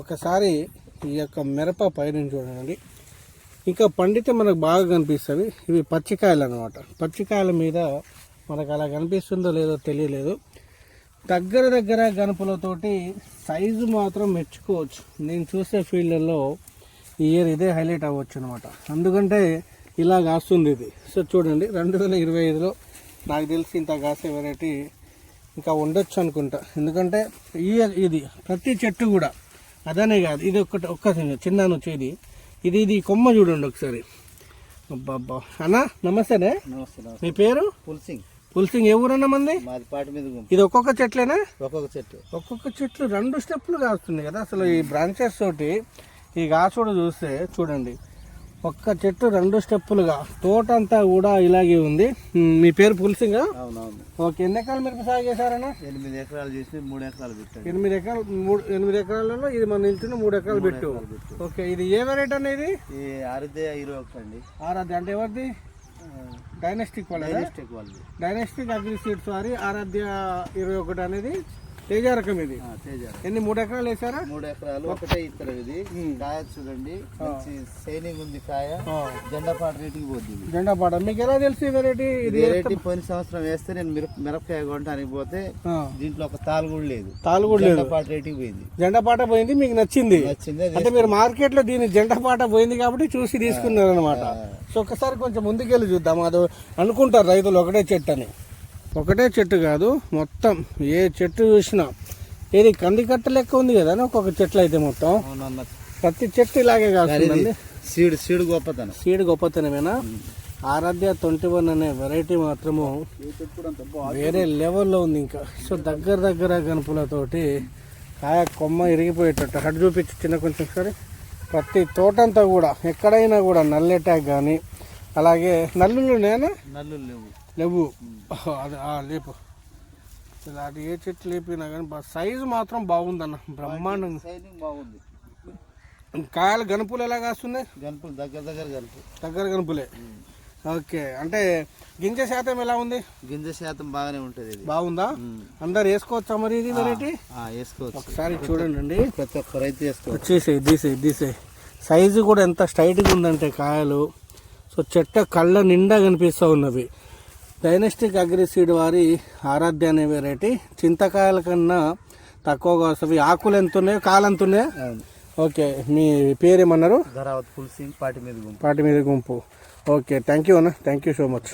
ఒకసారి ఈ యొక్క మిరప పైన చూడండి. ఇంకా పండితే మనకు బాగా కనిపిస్తుంది. ఇవి పచ్చికాయలు అనమాట పచ్చికాయల మీద మనకు అలా కనిపిస్తుందో లేదో తెలియలేదు. దగ్గర దగ్గర గణపులతోటి సైజు మాత్రం మెచ్చుకోవచ్చు. నేను చూసే ఫీల్డ్లలో ఈ ఇయర్ ఇదే హైలైట్ అవ్వచ్చు అనమాట ఎందుకంటే ఇలా కాస్తుంది ఇది. సో చూడండి రెండు వేల ఇరవై ఐదులో నాకు తెలిసి ఇంత కాసే వెరైటీ ఇంకా ఉండొచ్చు అనుకుంటా. ఎందుకంటే ఈ ఇది ప్రతి చెట్టు కూడా అదనే కాదు. ఇది ఒక్కటి ఒక్క చిన్న వచ్చేది ఇది. ఇది కొమ్మ చూడండి ఒకసారి. అబ్బా అన్న నమస్తేనే. నమస్తే మీ పేరు? పుల్సింగ్. పుల్సింగ్ ఏ ఊరన్నా మంది? మాది పాటి మీద గుంపు. ఇది ఒక్కొక్క చెట్లేనా? ఒక్కొక్క చెట్టు. ఒక్కొక్క చెట్లు రెండు స్టెప్పులు కాస్తుంది కదా. అసలు ఈ బ్రాంచెస్ తోటి ఈ కాసుడు చూస్తే చూడండి. ఒక్క చెట్టు రెండు స్టెప్పులుగా. తోట అంతా కూడా ఇలాగే ఉంది. మీ పేరు పుల్సింగా? ఓకే ఎన్ని ఎకరాలు మిరప సాగు చేశారన్నా? ఎనిమిది ఎకరాలు చేసి మూడు ఎకరాలు పెట్టాడు ఎనిమిది ఎకరాలు మూడు ఎనిమిది ఎకరాలలో ఇది మన ఇంటిని మూడు ఎకరాలు పెట్టు. ఓకే ఇది ఏ వెరైటీ అనేది ఈ అరిదే ఇరవై ఒకటి అండి. ఆరాధ్య అంటే ఎవరిది? డైనస్టిక్ వాళ్ళది. డైనస్టిక్ అగ్రి సీడ్స్ వారి ఆరాధ్య ఇరవై ఒకటి అనేది. తేజ రకం ఇది. ఎన్ని మూడు ఎకరాలు వేసారా మూడు ఎకరాలు ఒకటే ఇస్తారు ఇది. కాయ చూడండి మంచి షైనింగ్ ఉంది కాయ. ఆ. జెండా పాట రేటుకి పోద్ది ఇది. జెండా పాట. మీకు ఎలా తెలుసు వెరైటీ ఇది వెరైటీ పోయిన సంవత్సరం వేస్తే నేను మిరప మిరపకాయ కొనడానికి పోతే దీంట్లో ఒక తాలు కూడా లేదు. తాలు కూడా లేదు. జెండా పాట రేటుకి పోయింది. జెండా పాట పోయింది మీకు నచ్చింది. నచ్చింది అంటే మీరు మార్కెట్లో దీని జెండా పాట పోయింది కాబట్టి చూసి తీసుకున్నారు అనమాట సో ఒకసారి కొంచెం ముందుకెళ్ళి చూద్దాం. అది అనుకుంటారు రైతులు ఒకటే చెట్టు అని. ఒకటే చెట్టు కాదు మొత్తం ఏ చెట్టు చూసినా. ఏది కంది కట్ట లెక్క ఉంది కదా ఒక్కొక్క చెట్లు అయితే మొత్తం. ప్రతి చెట్టు ఇలాగే కాస్తుందండి సీడు సీడు గొప్పతనం. సీడ్ గొప్పతనమేనా? ఆరాధ్య ట్వంటీ వన్ అనే వెరైటీ మాత్రము వేరే లెవెల్లో ఉంది ఇంకా. సో దగ్గర దగ్గర గనుపులతోటి కాయ కొమ్మ ఇరిగిపోయేటట్టు. హడ్ చూపించి చిన్న కొంచెం సరే ప్రతి తోటంతా కూడా ఎక్కడైనా కూడా నల్లి అటాక్ కానీ అలాగే నల్లులు నేనా నల్లు లేవు. లేవు. అది ఆ, లేపు. అది ఏ చెట్టు లేపినా కానీ సైజు మాత్రం బాగుందన్న బ్రహ్మాండంగా. బాగుంది. కాయలు గనుపులు ఎలా కాస్తున్నాయి? గనుపులు దగ్గర దగ్గర గనుపు దగ్గర గనుపులే. ఓకే అంటే గింజ శాతం ఎలా ఉంది? గింజ శాతం బాగానే ఉంటుంది బాగుందా? అందరు వేసుకోవచ్చా మరి ఇది వెరైటీ? వేసుకోవచ్చు. ఒకసారి చూడండి ప్రతి ఒక్క రైతు వేసుకోవచ్చు. వచ్చేసాయి తీసేయి తీసేయి. సైజు కూడా ఎంత స్ట్రైట్గా ఉందంటే కాయలు. సో చెట్ట కళ్ళ నిండా కనిపిస్తూ ఉన్నవి. డైనస్టిక్ అగ్రిసీడ్ వారి ఆరాధ్య అనే వెరైటీ. చింతకాయల కన్నా తక్కువగా వస్తుంది ఆకులు ఎంత ఉన్నాయో కాలు ఎంత ఉన్నాయో? ఓకే మీ పేరేమన్నారు? ధరావత్ పుల్సింగ్ పాటి మీద గుంపు. పాటి మీద గుంపు. ఓకే థ్యాంక్ యూ అన్న. Thank you so much.